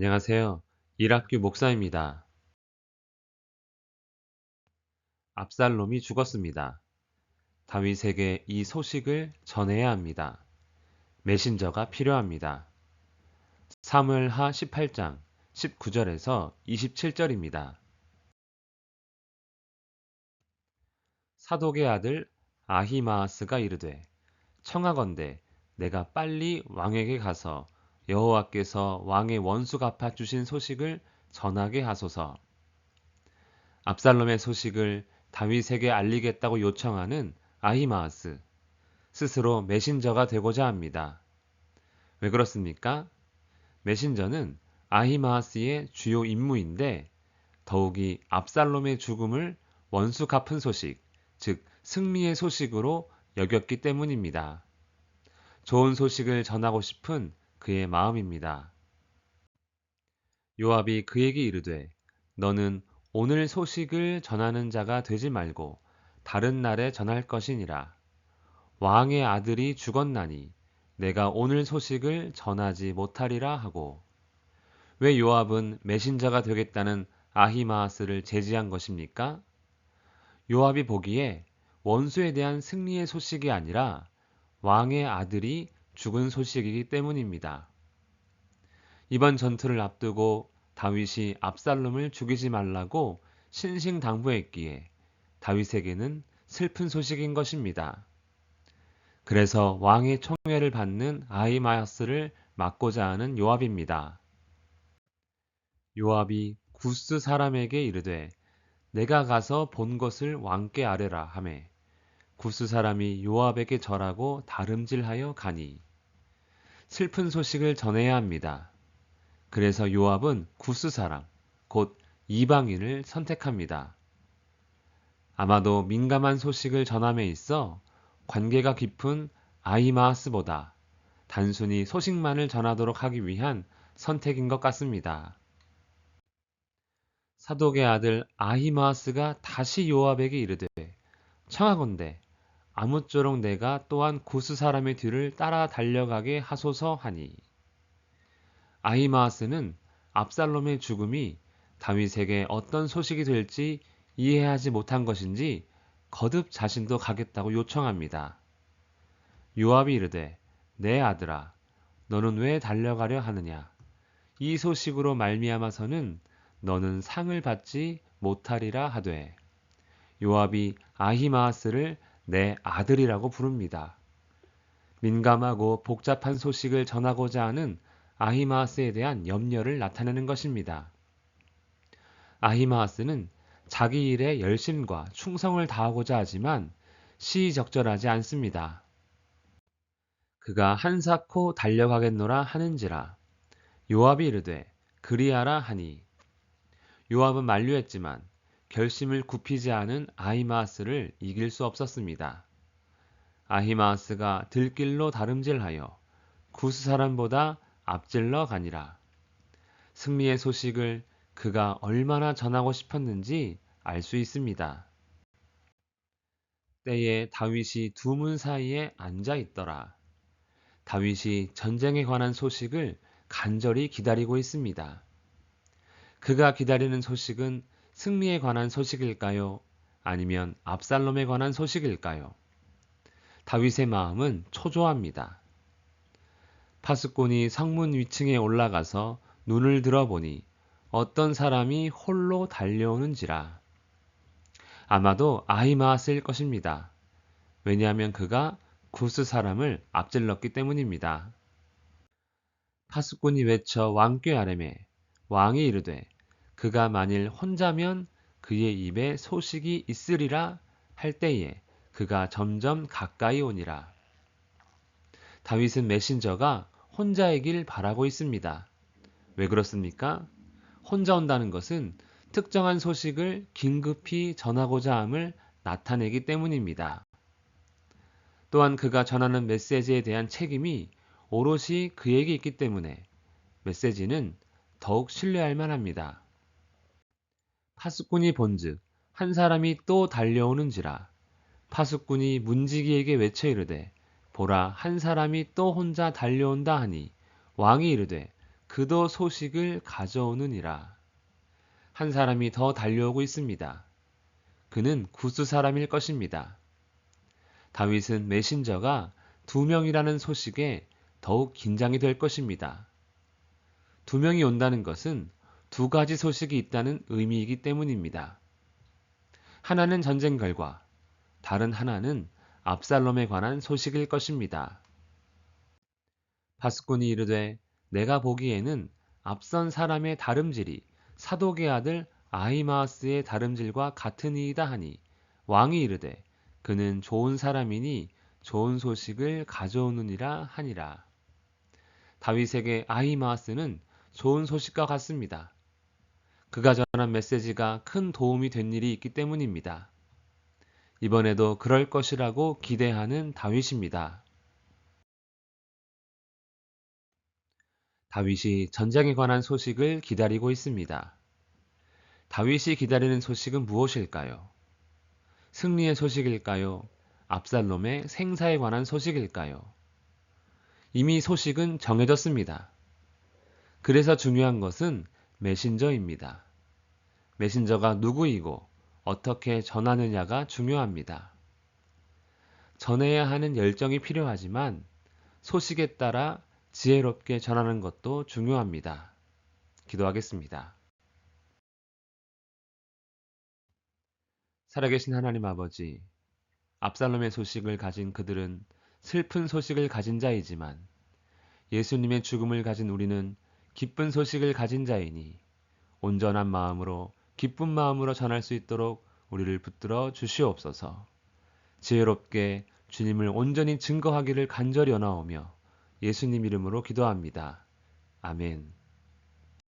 안녕하세요. 이락규 목사입니다. 압살롬이 죽었습니다. 다윗에게 이 소식을 전해야 합니다. 메신저가 필요합니다. 사무엘하 18장 19절에서 27절입니다. 사독의 아들 아히마아스가 이르되 청하건대 내가 빨리 왕에게 가서 여호와께서 왕의 원수 갚아 주신 소식을 전하게 하소서. 압살롬의 소식을 다윗에게 알리겠다고 요청하는 아히마아스. 스스로 메신저가 되고자 합니다. 왜 그렇습니까? 메신저는 아히마아스의 주요 임무인데 더욱이 압살롬의 죽음을 원수 갚은 소식, 즉 승리의 소식으로 여겼기 때문입니다. 좋은 소식을 전하고 싶은 그의 마음입니다. 요압이 그에게 이르되 너는 오늘 소식을 전하는 자가 되지 말고 다른 날에 전할 것이니라. 왕의 아들이 죽었나니 내가 오늘 소식을 전하지 못하리라 하고 왜 요압은 메신저가 되겠다는 아히마아스를 제지한 것입니까? 요압이 보기에 원수에 대한 승리의 소식이 아니라 왕의 아들이 죽은 소식이기 때문입니다. 이번 전투를 앞두고 다윗이 압살롬을 죽이지 말라고 신신당부했기에 다윗에게는 슬픈 소식인 것입니다. 그래서 왕의 총애를 받는 아이마야스를 막고자 하는 요압입니다. 요압이 구스 사람에게 이르되 내가 가서 본 것을 왕께 아뢰라 하매 구스 사람이 요압에게 절하고 다름질하여 가니 슬픈 소식을 전해야 합니다. 그래서 요압은 구스 사람, 곧 이방인을 선택합니다. 아마도 민감한 소식을 전함에 있어 관계가 깊은 아이마하스보다 단순히 소식만을 전하도록 하기 위한 선택인 것 같습니다. 사독의 아들 아히마하스가 다시 요압에게 이르되 청하건대 아무쪼록 내가 또한 구스 사람의 뒤를 따라 달려가게 하소서 하니. 아히마아스는 압살롬의 죽음이 다윗에게 어떤 소식이 될지 이해하지 못한 것인지 거듭 자신도 가겠다고 요청합니다. 요압이 이르되 내 아들아 너는 왜 달려가려 하느냐? 이 소식으로 말미암아서는 너는 상을 받지 못하리라 하되. 요압이 아히마아스를 내 아들이라고 부릅니다. 민감하고 복잡한 소식을 전하고자 하는 아히마아스에 대한 염려를 나타내는 것입니다. 아히마아스는 자기 일에 열심과 충성을 다하고자 하지만 시적절하지 않습니다. 그가 한사코 달려가겠노라 하는지라 요압이 이르되 그리하라 하니 요압은 만류했지만 결심을 굽히지 않은 아히마스를 이길 수 없었습니다. 아히마스가 들길로 다름질하여 구스 사람보다 앞질러 가니라. 승리의 소식을 그가 얼마나 전하고 싶었는지 알 수 있습니다. 때에 다윗이 두 문 사이에 앉아 있더라. 다윗이 전쟁에 관한 소식을 간절히 기다리고 있습니다. 그가 기다리는 소식은 승리에 관한 소식일까요? 아니면 압살롬에 관한 소식일까요? 다윗의 마음은 초조합니다. 파수꾼이 성문 위층에 올라가서 눈을 들어보니 어떤 사람이 홀로 달려오는지라. 아마도 아히마스일 것입니다. 왜냐하면 그가 구스 사람을 앞질렀기 때문입니다. 파수꾼이 외쳐 왕께 아뢰매 왕이 이르되 그가 만일 혼자면 그의 입에 소식이 있으리라 할 때에 그가 점점 가까이 오니라. 다윗은 메신저가 혼자이길 바라고 있습니다. 왜 그렇습니까? 혼자 온다는 것은 특정한 소식을 긴급히 전하고자 함을 나타내기 때문입니다. 또한 그가 전하는 메시지에 대한 책임이 오롯이 그에게 있기 때문에 메시지는 더욱 신뢰할 만합니다. 파수꾼이 본즉 한 사람이 또 달려오는지라 파수꾼이 문지기에게 외쳐 이르되 보라 한 사람이 또 혼자 달려온다 하니 왕이 이르되 그도 소식을 가져오느니라. 한 사람이 더 달려오고 있습니다. 그는 구스 사람일 것입니다. 다윗은 메신저가 두 명이라는 소식에 더욱 긴장이 될 것입니다. 두 명이 온다는 것은 두 가지 소식이 있다는 의미이기 때문입니다. 하나는 전쟁 결과, 다른 하나는 압살롬에 관한 소식일 것입니다. 바스콘이 이르되 내가 보기에는 앞선 사람의 다름질이 사독의 아들 아히마스의 다름질과 같으니이다 하니 왕이 이르되 그는 좋은 사람이니 좋은 소식을 가져오느니라 하니라. 다윗에게 아히마스는 좋은 소식과 같습니다. 그가 전한 메시지가 큰 도움이 된 일이 있기 때문입니다. 이번에도 그럴 것이라고 기대하는 다윗입니다. 다윗이 전쟁에 관한 소식을 기다리고 있습니다. 다윗이 기다리는 소식은 무엇일까요? 승리의 소식일까요? 압살롬의 생사에 관한 소식일까요? 이미 소식은 정해졌습니다. 그래서 중요한 것은 메신저입니다. 메신저가 누구이고 어떻게 전하느냐가 중요합니다. 전해야 하는 열정이 필요하지만 소식에 따라 지혜롭게 전하는 것도 중요합니다. 기도하겠습니다. 살아계신 하나님 아버지, 압살롬의 소식을 가진 그들은 슬픈 소식을 가진 자이지만 예수님의 죽음을 가진 우리는 기쁜 소식을 가진 자이니 온전한 마음으로 기쁜 마음으로 전할 수 있도록 우리를 붙들어 주시옵소서. 지혜롭게 주님을 온전히 증거하기를 간절히 원하오며 예수님 이름으로 기도합니다. 아멘.